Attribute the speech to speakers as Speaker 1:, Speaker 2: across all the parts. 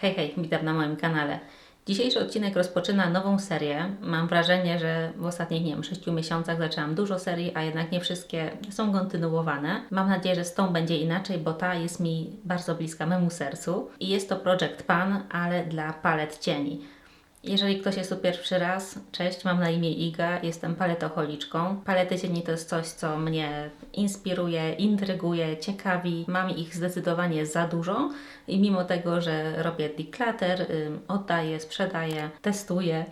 Speaker 1: Hej, hej, witam na moim kanale. Dzisiejszy odcinek rozpoczyna nową serię. Mam wrażenie, że w ostatnich, nie wiem, 6 miesiącach zaczęłam dużo serii, a jednak nie wszystkie są kontynuowane. Mam nadzieję, że z tą będzie inaczej, bo ta jest mi bardzo bliska memu sercu. I jest to Project Pan, ale dla palet cieni. Jeżeli ktoś jest tu pierwszy raz, cześć, mam na imię Iga, jestem paletocholiczką. Palety cieni to jest coś, co mnie inspiruje, intryguje, ciekawi. Mam ich zdecydowanie za dużo i mimo tego, że robię declutter, oddaję, sprzedaję, testuję,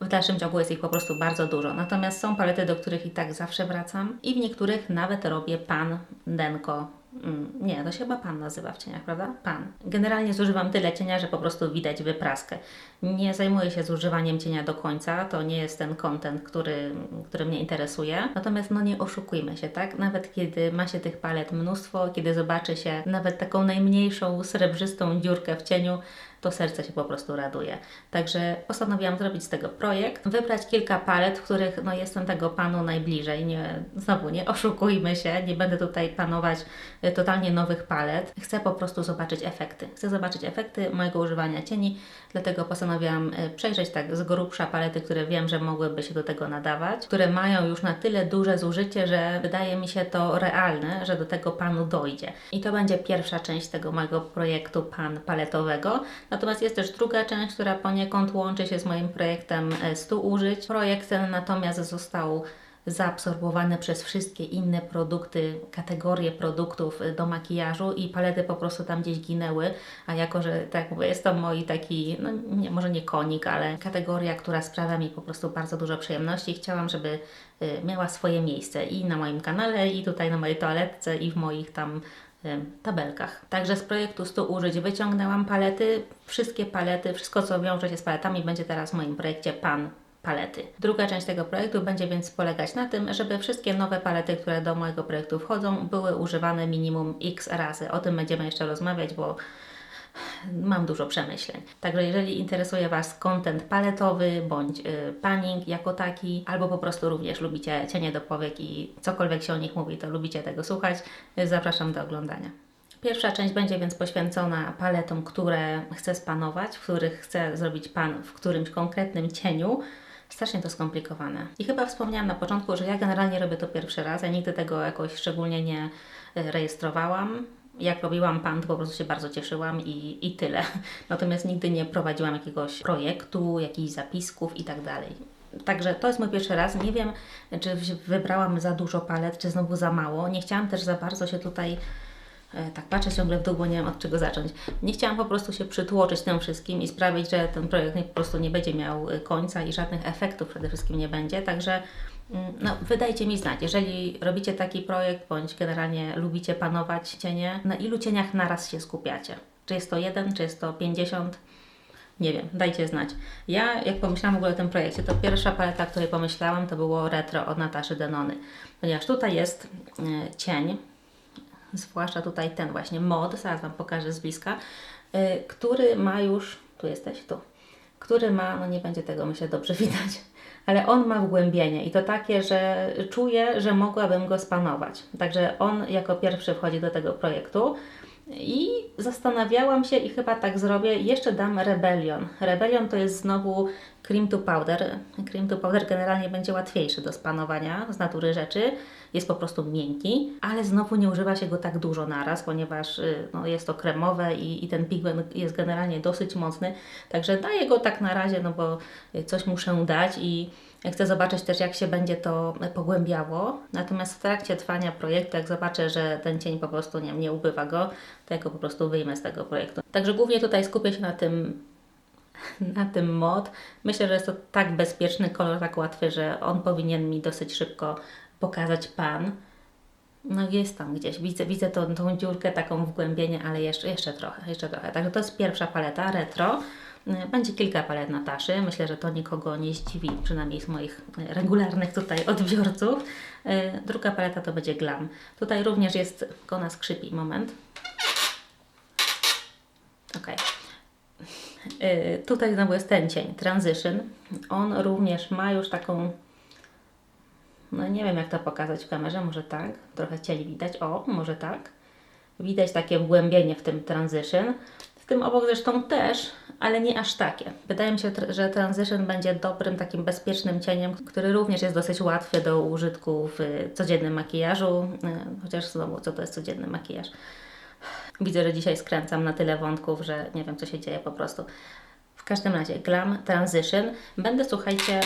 Speaker 1: w dalszym ciągu jest ich po prostu bardzo dużo. Natomiast są palety, do których i tak zawsze wracam i w niektórych nawet robię pan, denko. Mm, Nie, to się chyba pan nazywa w cieniach, prawda? Pan. Generalnie zużywam tyle cienia, że po prostu widać wypraskę. Nie zajmuję się zużywaniem cienia do końca, to nie jest ten content, który, który mnie interesuje. Natomiast no nie oszukujmy się, tak? Nawet kiedy ma się tych palet mnóstwo, kiedy zobaczy się nawet taką najmniejszą srebrzystą dziurkę w cieniu, to serce się po prostu raduje. Także postanowiłam zrobić z tego projekt, wybrać kilka palet, w których no, jestem tego panu najbliżej. Nie, znowu nie oszukujmy się, nie będę tutaj panować y, totalnie nowych palet. Chcę po prostu zobaczyć efekty. Chcę zobaczyć efekty mojego używania cieni, dlatego postanowiłam y, przejrzeć tak z grubsza palety, które wiem, że mogłyby się do tego nadawać, które mają już na tyle duże zużycie, że wydaje mi się to realne, że do tego panu dojdzie. I to będzie pierwsza część tego mojego projektu pan paletowego. Natomiast jest też druga część, która poniekąd łączy się z moim projektem e, 100 użyć. Projekt ten natomiast został zaabsorbowany przez wszystkie inne produkty, kategorie produktów e, do makijażu i palety po prostu tam gdzieś ginęły, a jako, że tak mówię, jest to mój taki, no nie, może nie konik, ale kategoria, która sprawia mi po prostu bardzo dużo przyjemności, chciałam, żeby y, miała swoje miejsce i na moim kanale, i tutaj na mojej toaletce, i w moich tam y, tabelkach. Także z projektu 100 użyć wyciągnęłam palety, wszystkie palety, wszystko co wiąże się z paletami będzie teraz w moim projekcie PAN palety. Druga część tego projektu będzie więc polegać na tym, żeby wszystkie nowe palety, które do mojego projektu wchodzą, były używane minimum x razy. O tym będziemy jeszcze rozmawiać, bo mam dużo przemyśleń. Także jeżeli interesuje Was content paletowy bądź y, panning jako taki, albo po prostu również lubicie cienie do powiek i cokolwiek się o nich mówi, to lubicie tego słuchać, y, zapraszam do oglądania. Pierwsza część będzie więc poświęcona paletom, które chcę spanować, w których chcę zrobić pan w którymś konkretnym cieniu. Strasznie to skomplikowane. I chyba wspomniałam na początku, że ja generalnie robię to pierwszy raz. Ja nigdy tego jakoś szczególnie nie y, rejestrowałam. Jak robiłam pan, to po prostu się bardzo cieszyłam i, i tyle. Natomiast nigdy nie prowadziłam jakiegoś projektu, jakichś zapisków i tak dalej. Także to jest mój pierwszy raz. Nie wiem, czy wybrałam za dużo palet, czy znowu za mało. Nie chciałam też za bardzo się tutaj E, Tak, patrzę ciągle w dół, bo nie wiem od czego zacząć. Nie chciałam po prostu się przytłoczyć tym wszystkim i sprawić, że ten projekt po prostu nie będzie miał e, końca i żadnych efektów przede wszystkim nie będzie. Także mm, no, wydajcie mi znać, jeżeli robicie taki projekt, bądź generalnie lubicie panować cienie, na ilu cieniach naraz się skupiacie? Czy jest to jeden, czy jest to 50? Nie wiem, dajcie znać. Ja, jak pomyślałam w ogóle o tym projekcie, to pierwsza paleta, o której pomyślałam, to było retro od Nataszy Denony. Ponieważ tutaj jest e, cień, zwłaszcza tutaj ten właśnie mod, zaraz Wam pokażę z bliska, y, który ma już, tu jesteś, tu, który ma, no nie będzie tego myślę dobrze widać, ale on ma wgłębienie i to takie, że czuję, że mogłabym go spanować. Także on jako pierwszy wchodzi do tego projektu. I zastanawiałam się i chyba tak zrobię, jeszcze dam Rebellion. Rebellion to jest znowu cream to powder. Cream to powder generalnie będzie łatwiejszy do spanowania z natury rzeczy. Jest po prostu miękki, ale znowu nie używa się go tak dużo naraz, ponieważ y, no, jest to kremowe i, i ten pigment jest generalnie dosyć mocny. Także daję go tak na razie, no bo y, coś muszę dać i Chcę zobaczyć też, jak się będzie to pogłębiało. Natomiast w trakcie trwania projektu, jak zobaczę, że ten cień po prostu nie, nie ubywa go, to ja go po prostu wyjmę z tego projektu. Także głównie tutaj skupię się na tym, na tym mod. Myślę, że jest to tak bezpieczny kolor, tak łatwy, że on powinien mi dosyć szybko pokazać pan. No jest tam gdzieś, widzę, widzę tą, tą dziurkę, taką wgłębienie, ale jeszcze, jeszcze trochę, jeszcze trochę. Także to jest pierwsza paleta, retro. Będzie kilka palet Nataszy. Myślę, że to nikogo nie zdziwi, przynajmniej z moich regularnych tutaj odbiorców. E, Druga paleta to będzie Glam. Tutaj również jest, ona skrzypi, moment. Ok. E, Tutaj znowu jest ten cień, Transition. On również ma już taką, no nie wiem jak to pokazać w kamerze, może tak, trochę cień widać, o, może tak. Widać takie wgłębienie w tym Transition. W tym obok zresztą też, ale nie aż takie. Wydaje mi się, że Transition będzie dobrym, takim bezpiecznym cieniem, który również jest dosyć łatwy do użytku w y, codziennym makijażu, y, chociaż znowu, co to jest codzienny makijaż? Widzę, że dzisiaj skręcam na tyle wątków, że nie wiem, co się dzieje po prostu. W każdym razie, Glam Transition. Będę, słuchajcie,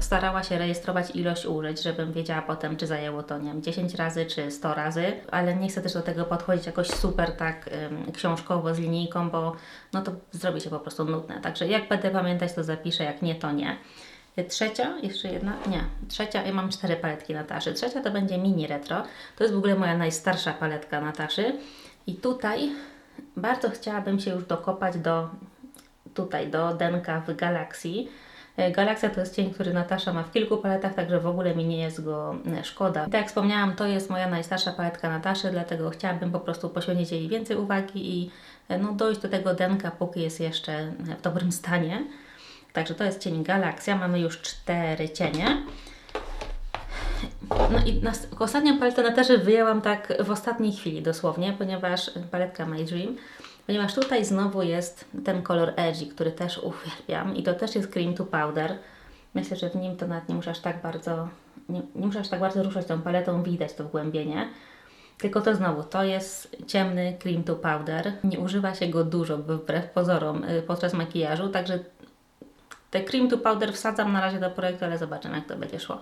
Speaker 1: starała się rejestrować ilość użyć, żebym wiedziała potem, czy zajęło to, nie wiem, 10 razy, czy 100 razy, ale nie chcę też do tego podchodzić jakoś super tak książkowo z linijką, bo no to zrobi się po prostu nudne. Także jak będę pamiętać, to zapiszę, jak nie, to nie. Trzecia, jeszcze jedna? Nie. Trzecia, ja mam cztery paletki Nataszy. Trzecia to będzie mini retro. To jest w ogóle moja najstarsza paletka Nataszy. I tutaj bardzo chciałabym się już dokopać do tutaj, do denka w Galaxii. E, Galaxia to jest cień, który Natasza ma w kilku paletach, także w ogóle mi nie jest go e, szkoda. Tak jak wspomniałam, to jest moja najstarsza paletka Nataszy, dlatego chciałabym po prostu poświęcić jej więcej uwagi i e, no, dojść do tego denka, póki jest jeszcze w dobrym stanie. Także to jest cień Galaxia. Mamy już cztery cienie. No i nas, ostatnią paletę Nataszy wyjęłam tak w ostatniej chwili dosłownie, ponieważ paletka My Dream, ponieważ tutaj znowu jest ten kolor Edgy, który też uwielbiam i to też jest Cream to Powder. Myślę, że w nim to nawet nie muszę aż tak bardzo, nie, nie muszę aż tak bardzo ruszać tą paletą, widać to wgłębienie. Tylko to znowu, to jest ciemny cream to powder. Nie używa się go dużo, wbrew pozorom, y, podczas makijażu, także te cream to powder wsadzam na razie do projektu, ale zobaczymy jak to będzie szło.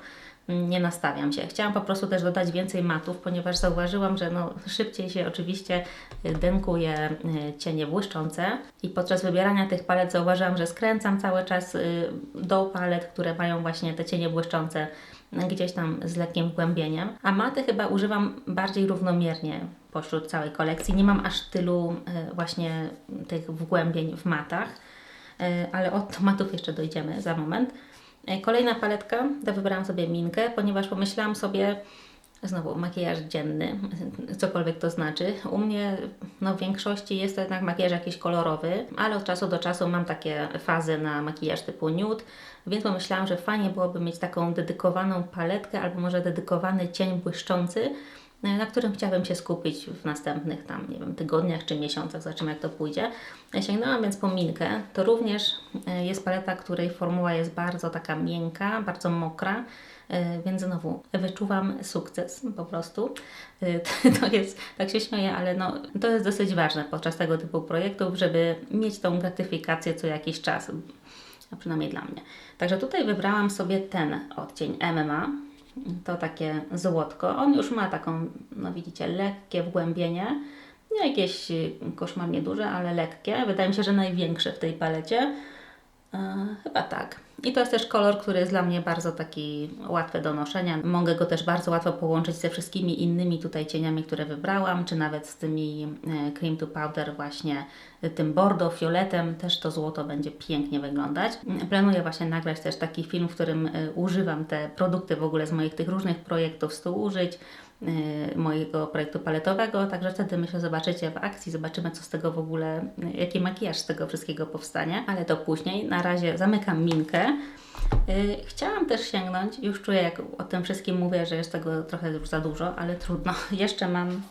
Speaker 1: Nie nastawiam się. Chciałam po prostu też dodać więcej matów, ponieważ zauważyłam, że no, szybciej się oczywiście denkuje y, cienie błyszczące i podczas wybierania tych palet zauważyłam, że skręcam cały czas y, do palet, które mają właśnie te cienie błyszczące gdzieś tam z lekkim wgłębieniem. A maty chyba używam bardziej równomiernie pośród całej kolekcji. Nie mam aż tylu y, właśnie tych wgłębień w matach. E, ale od tomatów jeszcze dojdziemy za moment. E, Kolejna paletka, to wybrałam sobie minkę, ponieważ pomyślałam sobie, znowu makijaż dzienny, cokolwiek to znaczy. U mnie no, w większości jest to jednak makijaż jakiś kolorowy, ale od czasu do czasu mam takie fazy na makijaż typu nude, więc pomyślałam, że fajnie byłoby mieć taką dedykowaną paletkę albo może dedykowany cień błyszczący, na którym chciałabym się skupić w następnych tam, nie wiem, tygodniach czy miesiącach, zobaczymy jak to pójdzie. Sięgnęłam więc po Minkę. To również e, jest paleta, której formuła jest bardzo taka miękka, bardzo mokra, e, więc znowu wyczuwam sukces po prostu. E, To jest, tak się śmieję, ale no, to jest dosyć ważne podczas tego typu projektów, żeby mieć tą gratyfikację co jakiś czas, a przynajmniej dla mnie. Także tutaj wybrałam sobie ten odcień MMA, to takie złotko. On już ma taką, no widzicie, lekkie wgłębienie. Nie jakieś y, koszmarnie duże, ale lekkie. Wydaje mi się, że największe w tej palecie. E, chyba tak. I to jest też kolor, który jest dla mnie bardzo taki łatwy do noszenia. Mogę go też bardzo łatwo połączyć ze wszystkimi innymi tutaj cieniami, które wybrałam, czy nawet z tymi e, cream to powder właśnie tym bordo, fioletem. Też to złoto będzie pięknie wyglądać. Planuję właśnie nagrać też taki film, w którym e, używam te produkty w ogóle z moich tych różnych projektów 100 użyć mojego projektu paletowego, także wtedy myślę zobaczycie w akcji, zobaczymy co z tego w ogóle, y, jaki makijaż z tego wszystkiego powstanie, ale to później. Na razie zamykam minkę. Y, Chciałam też sięgnąć, już czuję jak o tym wszystkim mówię, że jest tego trochę już za dużo, ale trudno. Jeszcze mam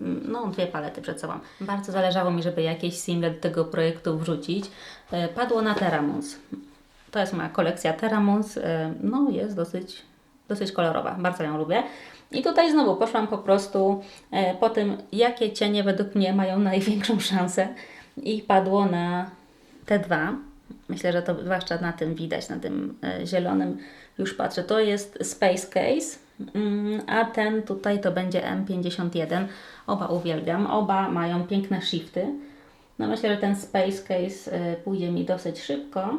Speaker 1: mm, no, dwie palety przed sobą. Bardzo zależało mi, żeby jakieś single do tego projektu wrzucić. Y, Padło na Terramuns. To jest moja kolekcja Terramuns. y, No, jest dosyć, dosyć kolorowa. Bardzo ją lubię. I tutaj znowu poszłam po prostu e, po tym, jakie cienie według mnie mają największą szansę i padło na te dwa. Myślę, że to zwłaszcza na tym widać, na tym e, zielonym już patrzę. To jest Space Case, mm, a ten tutaj to będzie M51. Oba uwielbiam, oba mają piękne shifty. No myślę, że ten Space Case e, pójdzie mi dosyć szybko.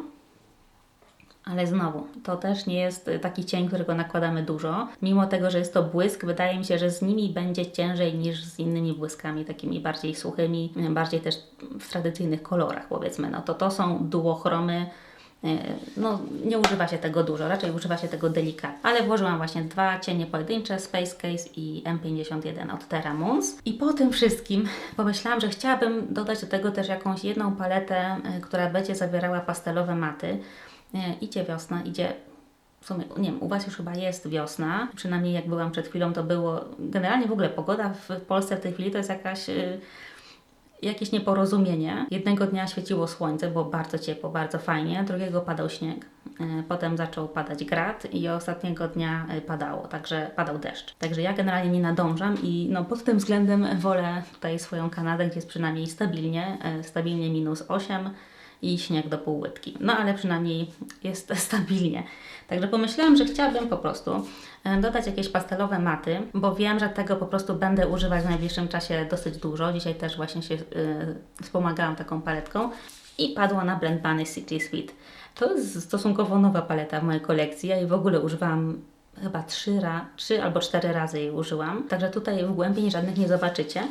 Speaker 1: Ale znowu, to też nie jest y, taki cień, którego nakładamy dużo. Mimo tego, że jest to błysk, wydaje mi się, że z nimi będzie ciężej niż z innymi błyskami, takimi bardziej suchymi, y, bardziej też w tradycyjnych kolorach, powiedzmy. No to to są duochromy. y, No, nie używa się tego dużo, raczej używa się tego delikatnie. Ale włożyłam właśnie dwa cienie pojedyncze, Space Case i M51 od Terra Moons. I po tym wszystkim pomyślałam, że chciałabym dodać do tego też jakąś jedną paletę, która będzie zawierała pastelowe maty. Nie, idzie wiosna, idzie. W sumie, nie wiem, u Was już chyba jest wiosna. Przynajmniej jak byłam przed chwilą, to było. Generalnie w ogóle pogoda w Polsce w tej chwili to jest jakaś. y, jakieś nieporozumienie. Jednego dnia świeciło słońce, było bardzo ciepło, bardzo fajnie, drugiego padał śnieg. E, Potem zaczął padać grad i ostatniego dnia e, padało, także padał deszcz. Także ja generalnie nie nadążam i no, pod tym względem wolę tutaj swoją Kanadę, gdzie jest przynajmniej stabilnie, e, stabilnie minus 8 i śnieg do pół łydki. No ale przynajmniej jest stabilnie. Także pomyślałam, że chciałabym po prostu e, dodać jakieś pastelowe maty, bo wiem, że tego po prostu będę używać w najbliższym czasie dosyć dużo. Dzisiaj też właśnie się y, wspomagałam taką paletką i padła na Blend Bunny Sickly Sweet. To jest stosunkowo nowa paleta w mojej kolekcji. Ja jej w ogóle używałam chyba trzy, ra, trzy albo cztery razy jej użyłam. Także tutaj wgłębień żadnych nie zobaczycie.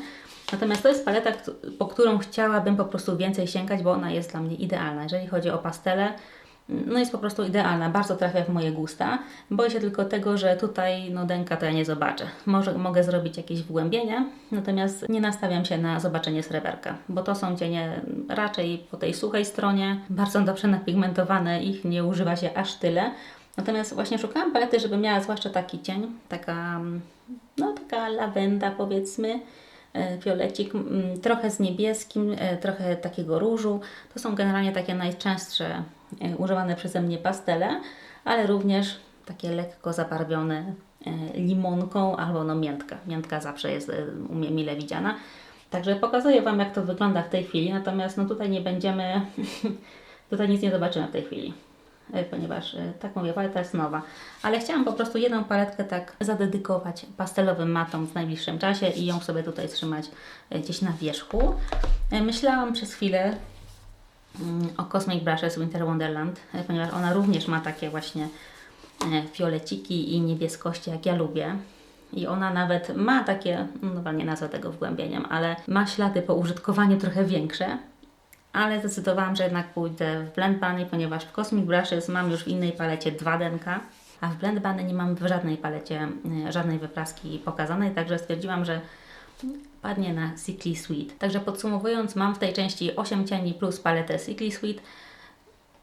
Speaker 1: Natomiast to jest paleta, po którą chciałabym po prostu więcej sięgać, bo ona jest dla mnie idealna. Jeżeli chodzi o pastele, no jest po prostu idealna, bardzo trafia w moje gusta. Boję się tylko tego, że tutaj no denka to ja nie zobaczę. Może mogę zrobić jakieś wgłębienie, natomiast nie nastawiam się na zobaczenie sreberka, bo to są cienie raczej po tej suchej stronie, bardzo dobrze napigmentowane, ich nie używa się aż tyle. Natomiast właśnie szukałam palety, żeby miała zwłaszcza taki cień, taka, no taka lawenda powiedzmy, fiolecik, mm, trochę z niebieskim, e, trochę takiego różu. To są generalnie takie najczęstsze e, używane przeze mnie pastele, ale również takie lekko zabarwione e, limonką albo no miętka. Miętka zawsze jest e, u mnie mile widziana. Także pokazuję Wam, jak to wygląda w tej chwili, natomiast no tutaj nie będziemy, tutaj nic nie zobaczymy w tej chwili e, ponieważ e, tak mówię, paleta jest nowa. Ale chciałam po prostu jedną paletkę tak zadedykować pastelowym matom w najbliższym czasie i ją sobie tutaj trzymać e, gdzieś na wierzchu. E, Myślałam przez chwilę mm, o Cosmic Brushes Winter Wonderland, e, ponieważ ona również ma takie właśnie e, fioleciki i niebieskości, jak ja lubię. I ona nawet ma takie, no nie nazwę tego wgłębieniem, ale ma ślady po użytkowaniu trochę większe, ale zdecydowałam, że jednak pójdę w Blend Bunny, ponieważ w Cosmic Brushes mam już w innej palecie dwa denka, a w Blend Bunny nie mam w żadnej palecie y, żadnej wypraski pokazanej, także stwierdziłam, że padnie na Sickly Sweet. Także podsumowując, mam w tej części 8 cieni plus paletę Sickly Sweet.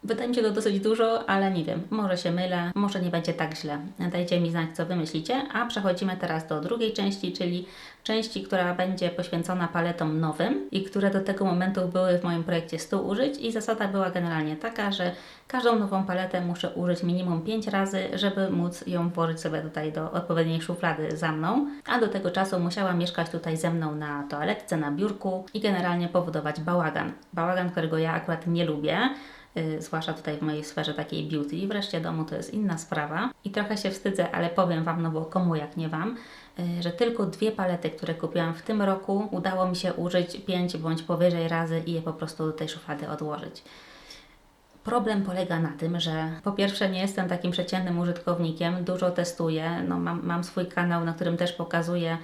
Speaker 1: Wydaje mi się to dosyć dużo, ale nie wiem, może się mylę, może nie będzie tak źle. Dajcie mi znać, co Wy myślicie, a przechodzimy teraz do drugiej części, czyli części, która będzie poświęcona paletom nowym i które do tego momentu były w moim projekcie 100 użyć. I zasada była generalnie taka, że każdą nową paletę muszę użyć minimum 5 razy, żeby móc ją włożyć sobie tutaj do odpowiedniej szuflady za mną, a do tego czasu musiała mieszkać tutaj ze mną na toaletce, na biurku i generalnie powodować bałagan. Bałagan, którego ja akurat nie lubię, zwłaszcza tutaj w mojej sferze takiej beauty. Wreszcie domu to jest inna sprawa i trochę się wstydzę, ale powiem Wam, no bo komu jak nie Wam, y, że tylko dwie palety, które kupiłam w tym roku, udało mi się użyć pięć bądź powyżej razy i je po prostu do tej szuflady odłożyć. Problem polega na tym, że po pierwsze nie jestem takim przeciętnym użytkownikiem, dużo testuję, no mam, mam swój kanał, na którym też pokazuję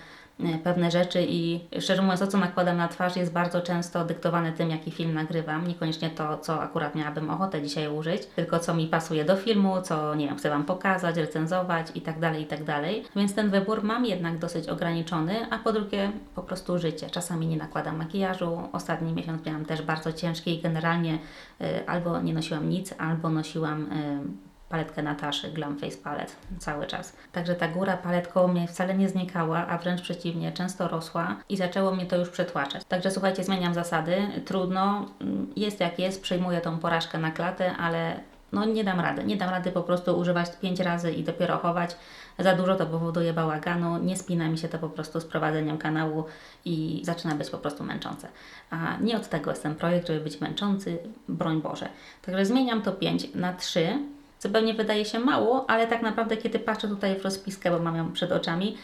Speaker 1: pewne rzeczy i szczerze mówiąc to, co nakładam na twarz jest bardzo często dyktowane tym, jaki film nagrywam, niekoniecznie to, co akurat miałabym ochotę dzisiaj użyć, tylko co mi pasuje do filmu, co nie wiem, chcę Wam pokazać, recenzować i tak dalej, i tak dalej. Więc ten wybór mam jednak dosyć ograniczony, a po drugie po prostu życie. Czasami nie nakładam makijażu, ostatni miesiąc miałam też bardzo ciężki i generalnie y, albo nie nosiłam nic, albo nosiłam y, paletkę Nataszy, Glam Face Palette cały czas. Także ta góra palet koło mnie wcale nie znikała, a wręcz przeciwnie, często rosła i zaczęło mnie to już przetłaczać. Także słuchajcie, zmieniam zasady, trudno, mm, jest jak jest, przejmuję tą porażkę na klatę, ale no nie dam rady. Nie dam rady po prostu używać pięć razy i dopiero chować. Za dużo to powoduje bałaganu, nie spina mi się to po prostu z prowadzeniem kanału i zaczyna być po prostu męczące. A nie od tego jest ten projekt, żeby być męczący, broń Boże. Także zmieniam to 5 na 3, co pewnie wydaje się mało, ale tak naprawdę kiedy patrzę tutaj w rozpiskę, bo mam ją przed oczami,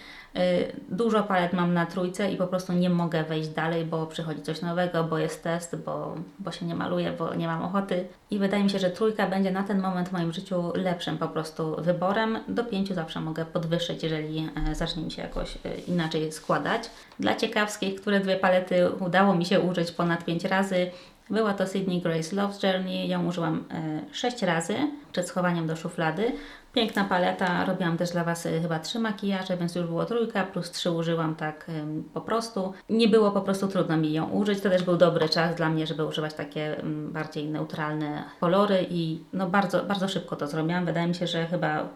Speaker 1: dużo palet mam na trójce i po prostu nie mogę wejść dalej, bo przychodzi coś nowego, bo jest test, bo, bo się nie maluję, bo nie mam ochoty. I wydaje mi się, że trójka będzie na ten moment w moim życiu lepszym po prostu wyborem. Do pięciu zawsze mogę podwyższyć, jeżeli e, zacznie mi się jakoś e, inaczej składać. Dla ciekawskich, które dwie palety udało mi się użyć ponad pięć razy, była to Sydney Grace Love's Journey. Ją użyłam 6 razy przed schowaniem do szuflady. Piękna paleta. Robiłam też dla Was e, chyba trzy makijaże, więc już było trójka, plus trzy użyłam tak em, po prostu. Nie było po prostu trudno mi ją użyć. To też był dobry czas dla mnie, żeby używać takie em, bardziej neutralne kolory i no bardzo, bardzo szybko to zrobiłam. Wydaje mi się, że chyba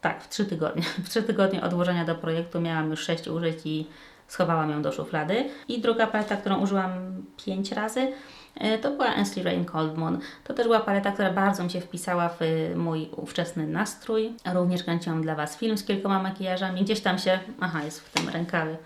Speaker 1: tak, w trzy tygodnie. W trzy tygodnie odłożenia do projektu miałam już sześć użyć i schowałam ją do szuflady. I druga paleta, którą użyłam 5 razy, to była Ainsley Rain Cold Moon. To też była paleta, która bardzo mi się wpisała w y, mój ówczesny nastrój. Również kręciłam dla Was film z kilkoma makijażami. Gdzieś tam się, aha, jest w tym rękawie.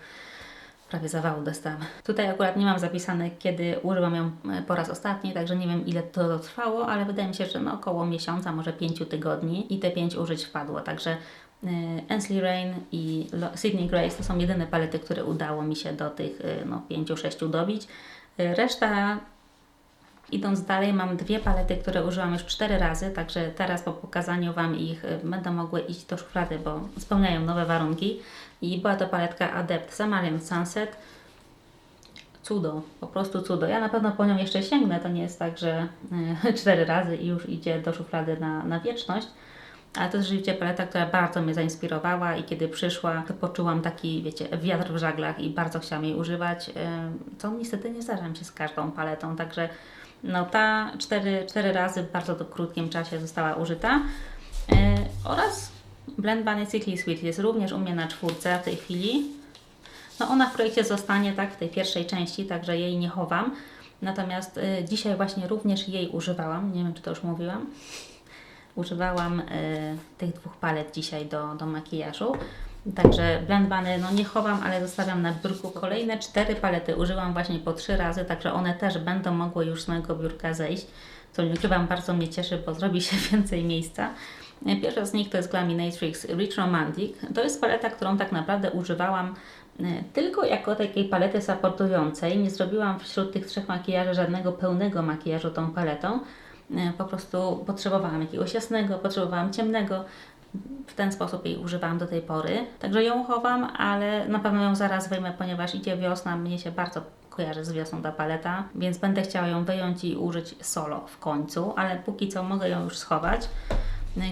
Speaker 1: Prawie zawału dostałam. Tutaj akurat nie mam zapisane, kiedy używam ją e, po raz ostatni, także nie wiem ile to trwało, ale wydaje mi się, że no około miesiąca, może pięciu tygodni i te pięć użyć wpadło. Także e, Ainsley Rain i Sydney Grace to są jedyne palety, które udało mi się do tych e, no, pięciu, sześciu dobić. E, Reszta Idąc dalej, mam dwie palety, które użyłam już cztery razy, także teraz po pokazaniu Wam ich y, będą mogły iść do szuflady, bo spełniają nowe warunki. I była to paletka Adept Samarian Sunset. Cudo, po prostu cudo. Ja na pewno po nią jeszcze sięgnę, to nie jest tak, że y, cztery razy i już idzie do szuflady na, na wieczność. Ale to jest rzeczywiście paleta, która bardzo mnie zainspirowała i kiedy przyszła, to poczułam taki, wiecie, wiatr w żaglach i bardzo chciałam jej używać, y, co niestety nie zdarza mi się z każdą paletą, także no ta cztery, cztery razy w bardzo krótkim czasie została użyta. Yy, oraz Blend Bunny Sickly Sweet jest również u mnie na czwórce w tej chwili. No ona w projekcie zostanie tak w tej pierwszej części, także jej nie chowam. Natomiast y, dzisiaj właśnie również jej używałam. Nie wiem, czy to już mówiłam. Używałam y, tych dwóch palet dzisiaj do, do makijażu. Także Blend Bunny no nie chowam, ale zostawiam na biurku. Kolejne cztery palety użyłam właśnie po trzy razy, także one też będą mogły już z mojego biurka zejść. Co nie ukrywam, bardzo mnie cieszy, bo zrobi się więcej miejsca. Pierwsza z nich to jest Glaminatrix Rich Romantic. To jest paleta, którą tak naprawdę używałam e, tylko jako takiej palety supportującej. Nie zrobiłam wśród tych trzech makijaży żadnego pełnego makijażu tą paletą. E, Po prostu potrzebowałam jakiegoś jasnego, potrzebowałam ciemnego. W ten sposób jej używałam do tej pory. Także ją chowam, ale na pewno ją zaraz wyjmę, ponieważ idzie wiosna. Mnie się bardzo kojarzy z wiosną ta paleta, więc będę chciała ją wyjąć i użyć solo w końcu, ale póki co mogę ją już schować.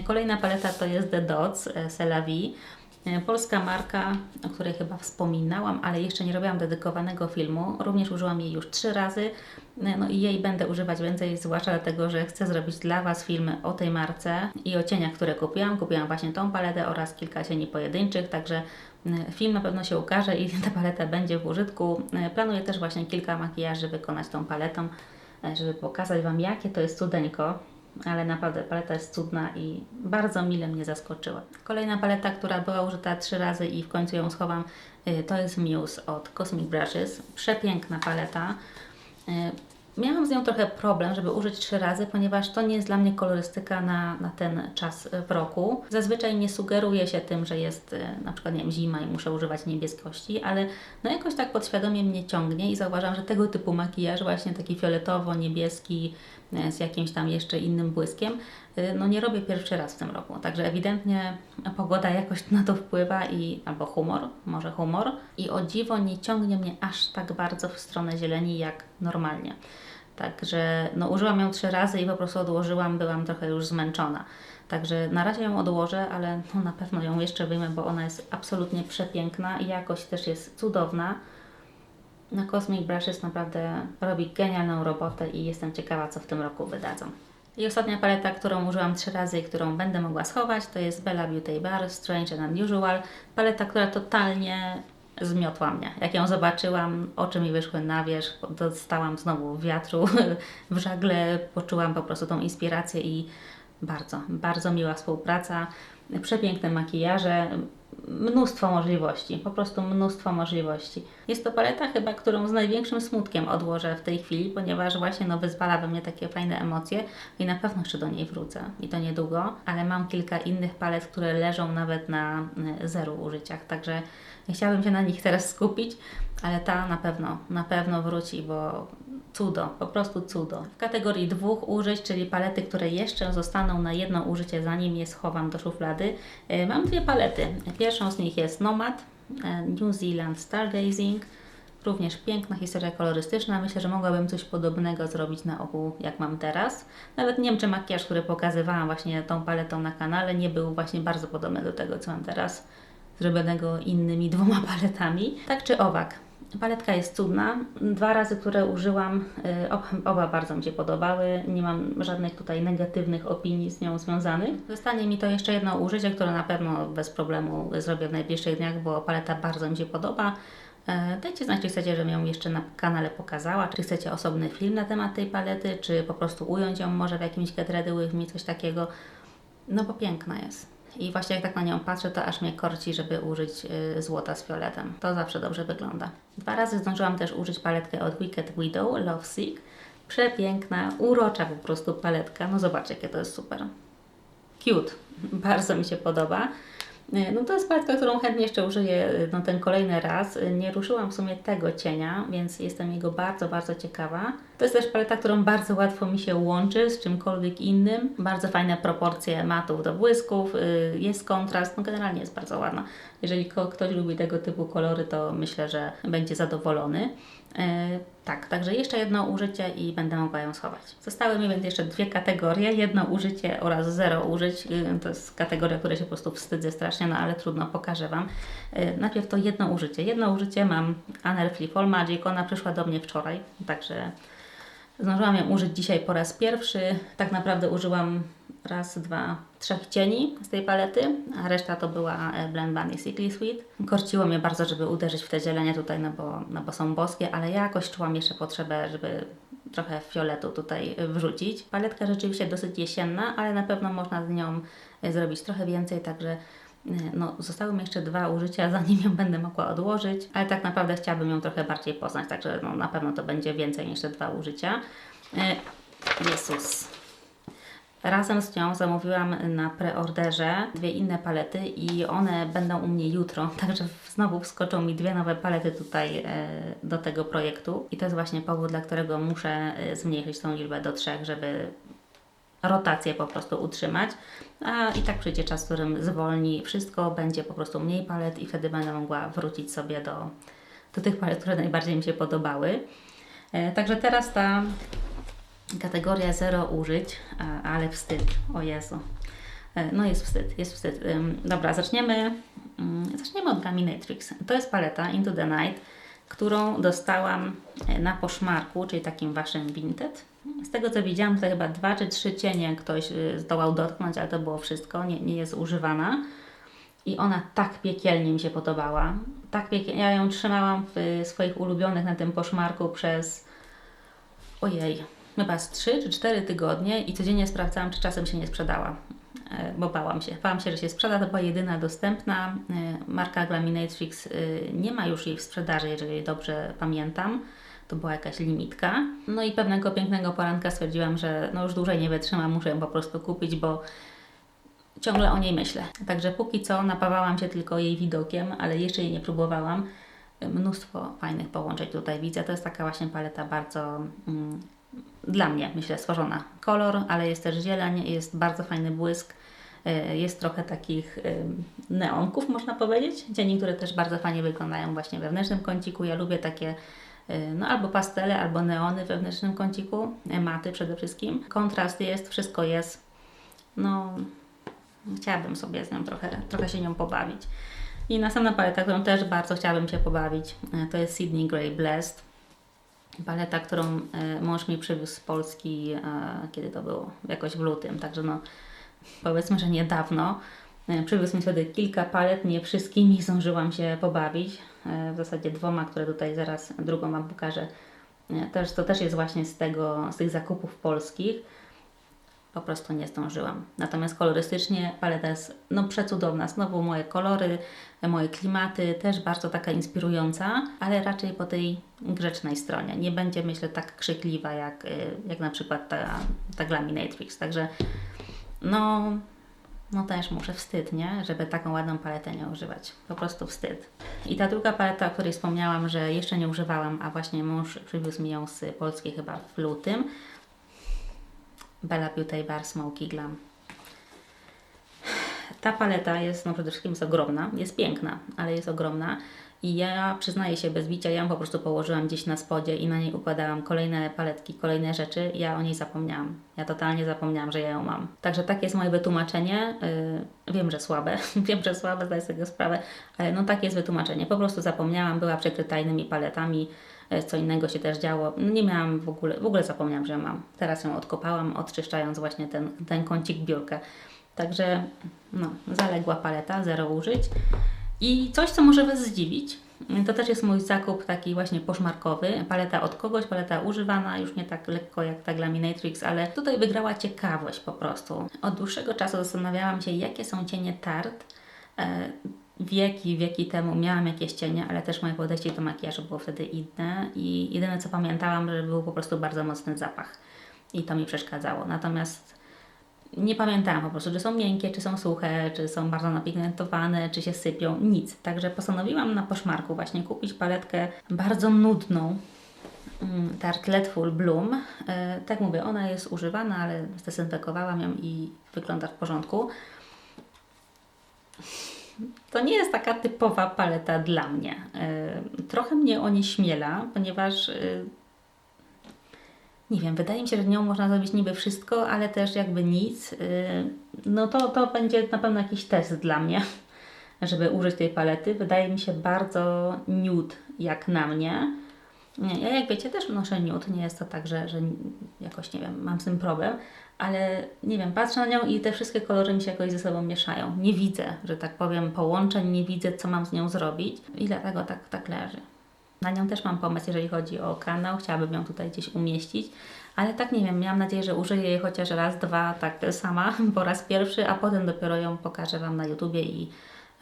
Speaker 1: Kolejna paleta to jest The Dots e, E, Polska marka, o której chyba wspominałam, ale jeszcze nie robiłam dedykowanego filmu. Również użyłam jej już trzy razy. E, No i jej będę używać więcej, zwłaszcza dlatego, że chcę zrobić dla Was filmy o tej marce i o cieniach, które kupiłam. Kupiłam właśnie tą paletę oraz kilka cieni pojedynczych, także e, film na pewno się ukaże i ta paleta będzie w użytku. Planuję też właśnie kilka makijaży wykonać tą paletą, żeby pokazać Wam, jakie to jest cudeńko ale naprawdę paleta jest cudna i bardzo mile mnie zaskoczyła. Kolejna paleta, która była użyta trzy razy i w końcu ją schowam, y, to jest Muse od Cosmic Brushes. Przepiękna paleta. Y, Miałam z nią trochę problem, żeby użyć trzy razy, ponieważ to nie jest dla mnie kolorystyka na, na ten czas w roku. Zazwyczaj nie sugeruje się tym, że jest y, na przykład nie wiem, zima i muszę używać niebieskości, ale no jakoś tak podświadomie mnie ciągnie i zauważam, że tego typu makijaż, właśnie taki fioletowo-niebieski y, z jakimś tam jeszcze innym błyskiem, y, no nie robię pierwszy raz w tym roku. Także ewidentnie pogoda jakoś na to wpływa i albo humor, może humor i o dziwo nie ciągnie mnie aż tak bardzo w stronę zieleni jak normalnie. Także no, użyłam ją trzy razy i po prostu odłożyłam, byłam trochę już zmęczona. Także na razie ją odłożę, ale no, na pewno ją jeszcze wyjmę, bo ona jest absolutnie przepiękna i jakość też jest cudowna. No Cosmic Brushes naprawdę robi genialną robotę i jestem ciekawa, co w tym roku wydadzą. I ostatnia paleta, którą użyłam trzy razy i którą będę mogła schować, to jest Bella Beauty Bar Strange and Unusual. Paleta, która totalnie zmiotła mnie. Jak ją zobaczyłam, oczy mi wyszły na wierzch, dostałam znowu wiatru w żagle, poczułam po prostu tą inspirację i bardzo, bardzo miła współpraca, przepiękne makijaże, mnóstwo możliwości, po prostu mnóstwo możliwości. Jest to paleta chyba, którą z największym smutkiem odłożę w tej chwili, ponieważ właśnie no, wyzwala we mnie takie fajne emocje i na pewno jeszcze do niej wrócę i to niedługo, ale mam kilka innych palet, które leżą nawet na y, zero użyciach, także chciałabym się na nich teraz skupić, ale ta na pewno, na pewno wróci, bo cudo, po prostu cudo. W kategorii dwóch użyć, czyli palety, które jeszcze zostaną na jedno użycie, zanim je schowam do szuflady, y, mam dwie palety. Pierwszą z nich jest Nomad, e, New Zealand Stargazing. Również piękna historia kolorystyczna. Myślę, że mogłabym coś podobnego zrobić na ogół, jak mam teraz. Nawet nie wiem, czy makijaż, który pokazywałam właśnie tą paletą na kanale, nie był właśnie bardzo podobny do tego, co mam teraz, zrobionego innymi dwoma paletami. Tak czy owak, Paletka jest cudna. Dwa razy, które użyłam, y, oba, bardzo mi się podobały. Nie mam żadnych tutaj negatywnych opinii z nią związanych. Zostanie mi to jeszcze jedno użycie, które na pewno bez problemu zrobię w najbliższych dniach, bo paleta bardzo mi się podoba. E, Dajcie znać, czy chcecie, żebym ją jeszcze na kanale pokazała, czy chcecie osobny film na temat tej palety, czy po prostu ująć ją może w jakimś Get Ready With Me, coś takiego. No bo piękna jest. I właśnie jak tak na nią patrzę, to aż mnie korci, żeby użyć y, złota z fioletem. To zawsze dobrze wygląda. Dwa razy zdążyłam też użyć paletkę od Wicked Widow Love Sick. Przepiękna, urocza po prostu paletka. No zobaczcie, jakie to jest super. Cute. Bardzo mi się podoba. Y, No to jest paletka, którą chętnie jeszcze użyję y, no, ten kolejny raz. Y, Nie ruszyłam w sumie tego cienia, więc jestem jego bardzo, bardzo ciekawa. To jest też paleta, którą bardzo łatwo mi się łączy z czymkolwiek innym. Bardzo fajne proporcje matów do błysków, jest kontrast, no generalnie jest bardzo ładna. Jeżeli ktoś lubi tego typu kolory, to myślę, że będzie zadowolony. E, tak, także jeszcze jedno użycie i będę mogła ją schować. Zostały mi więc jeszcze dwie kategorie, jedno użycie oraz zero użyć. Y, To jest kategoria, której się po prostu wstydzę strasznie, no ale trudno, pokażę Wam. E, Najpierw to jedno użycie. Jedno użycie mam Anerfli Fall Magic, ona przyszła do mnie wczoraj, także Zdążyłam ją użyć dzisiaj po raz pierwszy. Tak naprawdę użyłam raz, dwa, trzech cieni z tej palety, a reszta to była e, Blend Bunny Sickly Sweet. Korciło mnie bardzo, żeby uderzyć w te zielenie tutaj, no bo, no bo są boskie, ale ja jakoś czułam jeszcze potrzebę, żeby trochę fioletu tutaj wrzucić. Paletka rzeczywiście dosyć jesienna, ale na pewno można z nią e, zrobić trochę więcej, także e, no, zostały mi jeszcze dwa użycia, zanim ją będę mogła odłożyć, ale tak naprawdę chciałabym ją trochę bardziej poznać, także no, na pewno to będzie więcej niż te dwa użycia. Jezus. Razem z nią zamówiłam na preorderze dwie inne palety i one będą u mnie jutro, także znowu wskoczą mi dwie nowe palety tutaj e, do tego projektu. I to jest właśnie powód, dla którego muszę e, zmniejszyć tą liczbę do trzech, żeby rotację po prostu utrzymać, a i tak przyjdzie czas, w którym zwolni wszystko, będzie po prostu mniej palet i wtedy będę mogła wrócić sobie do, do tych palet, które najbardziej mi się podobały. E, także teraz ta kategoria zero użyć, a, ale wstyd, o Jezu. E, No jest wstyd, jest wstyd. Dobra, zaczniemy, ym, zaczniemy od Gaminatrix. To jest paleta Into the Night, którą dostałam e, na poszmarku, czyli takim waszym Vinted. Z tego co widziałam, to chyba dwa czy trzy cienie ktoś y, zdołał dotknąć, ale to było wszystko, nie, nie jest używana. I ona tak piekielnie mi się podobała. Tak piekielnie. Ja ją trzymałam w y, swoich ulubionych na tym poszmarku przez ojej, chyba z 3 czy 4 tygodnie i codziennie sprawdzałam, czy czasem się nie sprzedała, e, bo bałam się. Bałam się, że się sprzeda, to była jedyna dostępna. E, Marka Glaminatrix e, nie ma już jej w sprzedaży, jeżeli dobrze pamiętam. To była jakaś limitka. No i pewnego pięknego poranka stwierdziłam, że no już dłużej nie wytrzymam, muszę ją po prostu kupić, bo ciągle o niej myślę. Także póki co napawałam się tylko jej widokiem, ale jeszcze jej nie próbowałam. Mnóstwo fajnych połączeń tutaj widzę. To jest taka właśnie paleta bardzo mm, dla mnie, myślę, stworzona. Kolor, ale jest też zieleń, jest bardzo fajny błysk. y, Jest trochę takich ym, neonków, można powiedzieć. Cieni, które też bardzo fajnie wyglądają właśnie wewnętrznym kąciku. Ja lubię takie y, no albo pastele, albo neony wewnętrznym kąciku, maty przede wszystkim. Kontrast jest, wszystko jest. No, chciałabym sobie z nią trochę, trochę się nią pobawić. I następna paleta, którą też bardzo chciałabym się pobawić, e, to jest Sydney Grey Blessed. Paleta, którą e, mąż mi przywiózł z Polski, e, kiedy to było? Jakoś w lutym, także no powiedzmy, że niedawno. E, Przywiózł mi wtedy kilka palet, nie wszystkimi zdążyłam się pobawić. W zasadzie dwoma, które tutaj zaraz drugą Wam pokażę. To też jest właśnie z, tego, z tych zakupów polskich po prostu nie zdążyłam. Natomiast kolorystycznie paleta jest no, przecudowna. Znowu moje kolory, moje klimaty, też bardzo taka inspirująca, ale raczej po tej grzecznej stronie. Nie będzie, myślę, tak krzykliwa jak, y, jak na przykład ta, ta Glaminatrix. Także no, no też muszę wstyd, nie? Żeby taką ładną paletę nie używać. Po prostu wstyd. I ta druga paleta, o której wspomniałam, że jeszcze nie używałam, a właśnie mąż przywiózł mi ją z Polski chyba w lutym, Bella Beauty Bar Smoky Glam. Ta paleta jest, no przede wszystkim jest ogromna, jest piękna, ale jest ogromna i ja przyznaję się bez bicia, ja ją po prostu położyłam gdzieś na spodzie i na niej układałam kolejne paletki, kolejne rzeczy, ja o niej zapomniałam. Ja totalnie zapomniałam, że ja ją mam. Także takie jest moje wytłumaczenie. Yy, wiem, że słabe, wiem, że słabe, zdaję sobie sprawę, ale no takie jest wytłumaczenie. Po prostu zapomniałam, była przykryta innymi paletami, co innego się też działo. No nie miałam w ogóle, w ogóle zapomniałam, że mam. Teraz ją odkopałam, odczyszczając właśnie ten, ten kącik biurka. Także no, zaległa paleta, zero użyć. I coś, co może Was zdziwić, To też jest mój zakup taki właśnie poszmarkowy. Paleta od kogoś, paleta używana, już nie tak lekko jak ta Glaminatrix, ale tutaj wygrała ciekawość po prostu. Od dłuższego czasu zastanawiałam się, jakie są cienie Tarte. Wieki, wieki temu miałam jakieś cienie, ale też moje podejście do makijażu było wtedy inne i jedyne co pamiętałam, że był po prostu bardzo mocny zapach i to mi przeszkadzało. Natomiast nie pamiętałam po prostu, czy są miękkie, czy są suche, czy są bardzo napigmentowane, czy się sypią, nic. Także postanowiłam na poszmarku właśnie kupić paletkę bardzo nudną, mm, Tartletful Bloom. E, tak mówię, ona jest używana, ale zdezynfekowałam ją i wygląda w porządku. To nie jest taka typowa paleta dla mnie. E, Trochę mnie onieśmiela, ponieważ e, nie wiem, wydaje mi się, że nią można zrobić niby wszystko, ale też jakby nic. Yy, No to, to będzie na pewno jakiś test dla mnie, żeby użyć tej palety. Wydaje mi się bardzo nude jak na mnie. Nie, Ja jak wiecie też noszę nude, nie jest to tak, że, że jakoś nie wiem, mam z tym problem, ale nie wiem, patrzę na nią i te wszystkie kolory mi się jakoś ze sobą mieszają. Nie widzę, że tak powiem, połączeń, nie widzę co mam z nią zrobić i dlatego tak, tak leży. Na nią też mam pomysł, jeżeli chodzi o kanał. Chciałabym ją tutaj gdzieś umieścić, ale tak nie wiem, miałam nadzieję, że użyję jej chociaż raz, dwa, tak sama, po raz pierwszy, a potem dopiero ją pokażę Wam na YouTubie i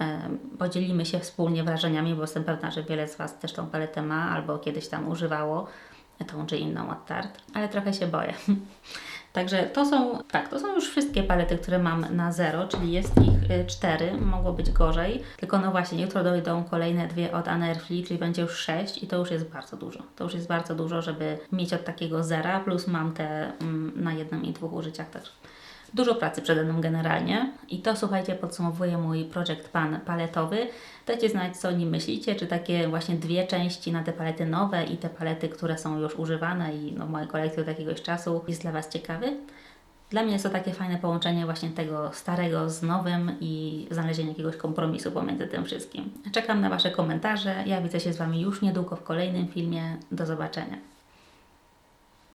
Speaker 1: e, podzielimy się wspólnie wrażeniami, bo jestem pewna, że wiele z Was też tą paletę ma albo kiedyś tam używało tą czy inną od Tarte, ale trochę się boję. Także to są, tak, to są już wszystkie palety, które mam na zero, czyli jest ich y, cztery, mogło być gorzej. Tylko no właśnie, jutro dojdą kolejne dwie od Airfree, czyli będzie już sześć i to już jest bardzo dużo. To już jest bardzo dużo, żeby mieć od takiego zera, plus mam te mm, na jednym i dwóch użyciach też. Dużo pracy przede mną generalnie i to słuchajcie podsumowuje mój projekt pan paletowy. Dajcie znać co o nim myślicie, czy takie właśnie dwie części na te palety nowe i te palety, które są już używane i no, w mojej kolekcji od jakiegoś czasu jest dla Was ciekawy. Dla mnie jest to takie fajne połączenie właśnie tego starego z nowym i znalezienie jakiegoś kompromisu pomiędzy tym wszystkim. Czekam na Wasze komentarze. Ja widzę się z Wami już niedługo w kolejnym filmie. Do zobaczenia.